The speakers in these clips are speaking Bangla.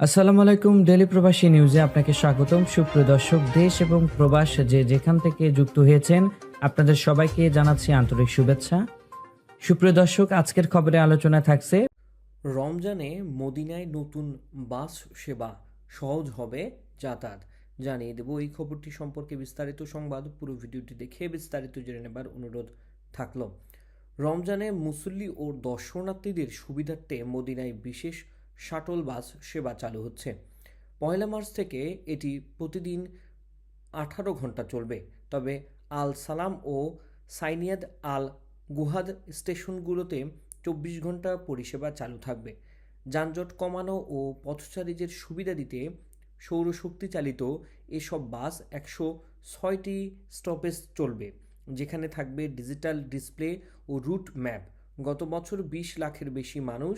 আসসালামু আলাইকুম ডেলি প্রবাসী নিউজে আপনাকে স্বাগতম। সুপ্রিয় দর্শক, দেশ এবং প্রবাস যে যেখান থেকে যুক্ত হয়েছেন, আপনাদের সবাইকে জানাচ্ছি আন্তরিক শুভেচ্ছা। সুপ্রিয় দর্শক, আজকের খবরে আলোচনা থাকছে, রমজানে মদিনায় নতুন বাস সেবা সহজ হবে যাতায়াত। জানিয়ে দেব এই খবরটি সম্পর্কে বিস্তারিত সংবাদ। পুরো ভিডিওটি দেখে বিস্তারিত জেনে নেবার অনুরোধ থাকল। রমজানে মুসল্লি ও দর্শনার্থীদের সুবিধার্থে মদিনায় বিশেষ শাটল বাস সেবা চালু হচ্ছে। পয়লা মার্চ থেকে এটি প্রতিদিন আঠারো ঘণ্টা চলবে। তবে আল সালাম ও সাইনিয়াদ আল গুহাদ স্টেশনগুলোতে চব্বিশ ঘণ্টা পরিষেবা চালু থাকবে। যানজট কমানো ও পথচারীদের সুবিধা দিতে সৌরশক্তি চালিত এসব বাস একশো ছয়টি স্টপেজ চলবে, যেখানে থাকবে ডিজিটাল ডিসপ্লে ও রুট ম্যাপ। গত বছর বিশ লাখের বেশি মানুষ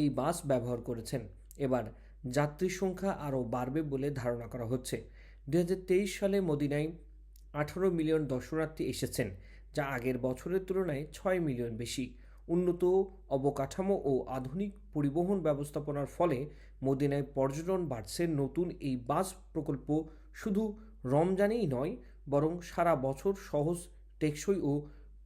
এই বাস ব্যবহার করেছেন। এবার যাত্রীর সংখ্যা আরও বাড়বে বলে ধারণা করা হচ্ছে। দু হাজার তেইশ সালে মদিনায় আঠারো মিলিয়ন দর্শনার্থী এসেছেন, যা আগের বছরের তুলনায় ছয় মিলিয়ন বেশি। উন্নত অবকাঠামো ও আধুনিক পরিবহন ব্যবস্থাপনার ফলে মদিনায় পর্যটন বাড়ছে। নতুন এই বাস প্রকল্প শুধু রমজানেই নয়, বরং সারা বছর সহজ, টেকসই ও